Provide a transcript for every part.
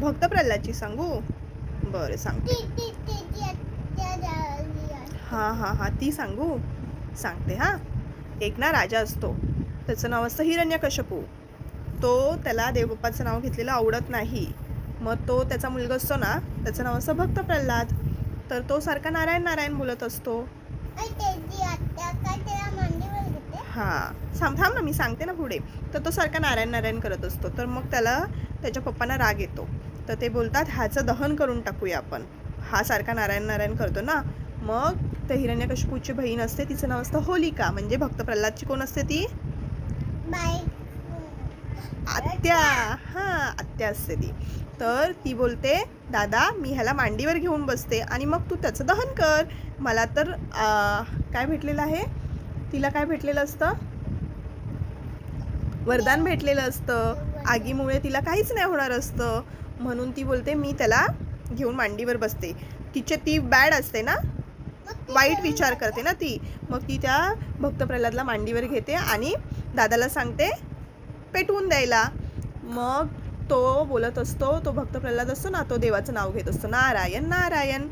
भक्त प्रल्हादची सांगू. बरं सांगते. हां हां हां ती सांगू? सांगते हां. एक ना राजा असतो. त्याचं नाव असतं हिरण्यकशपू तो त्याला देवबाप्पाचं नाव घेतलेलं आवडत नाही. मग तो त्याचा मुलगा असतो ना त्याचं नाव असतं भक्त प्रल्हाद तर तो सारखा नारायण नारायण बोलत असतो. हां. थांब थांब ना मी सांगते ना पुढे. तर तो सारखा नारायण नारायण करत असतो. तर मग त्याला त्याच्या पप्पांना राग येतो. तर ते बोलतात ह्याचं दहन करून टाकूया आपण. हा सारखा नारायण नारायण करतो ना. मग त्या हिरण्यकशिपूची बहीण असते तिचं नाव असतं होलिका. म्हणजे भक्त प्रल्हादची कोण असते ती? आत्या. हां आत्या असते ती. तर ती बोलते दादा मी ह्याला मांडीवर घेऊन बसते आणि मग तू त्याचं दहन कर. मला तर आ, काय भेटलेलं आहे? तिला काय भेटलेलं असतं? वरदान भेटलेलं असतं. आगीमुळे तिला काहीच नाही होणार असतं. म्हणून ती बोलते मी त्याला घेऊन मांडीवर बसते. तिचे ती बॅड असते ना? वाईट विचार करते ना ती. मग ती त्या भक्त प्रल्हादला मांडीवर घेते आणि दादाला सांगते पेटवून द्यायला. मग तो बोलत असतो तो भक्त प्रल्हाद असतो ना तो देवाचं नाव घेत असतो. नारायण नारायण.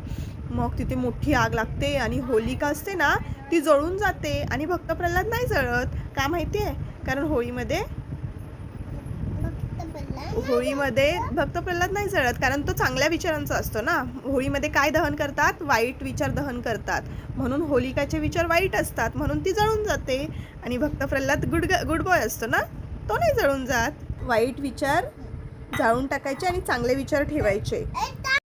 मग तिथे मोठी आग लागते आणि होलिका असते ना ती जळून जाते आणि भक्त प्रल्हाद नाही जळत. का माहिती आहे? कारण होळीमध्ये होळीमध्ये भक्त प्रल्हाद नाही जळत कारण तो चांगल्या विचारांचा असतो ना. होळीमध्ये काय दहन करतात? वाईट विचार दहन करतात. म्हणून होलिकाचे विचार वाईट असतात म्हणून ती जळून जाते. आणि भक्त प्रल्हाद गुड गुड बॉय असतो ना तो नाही जळून जात. वाईट विचार जाळून टाकायचे आणि चांगले विचार ठेवायचे.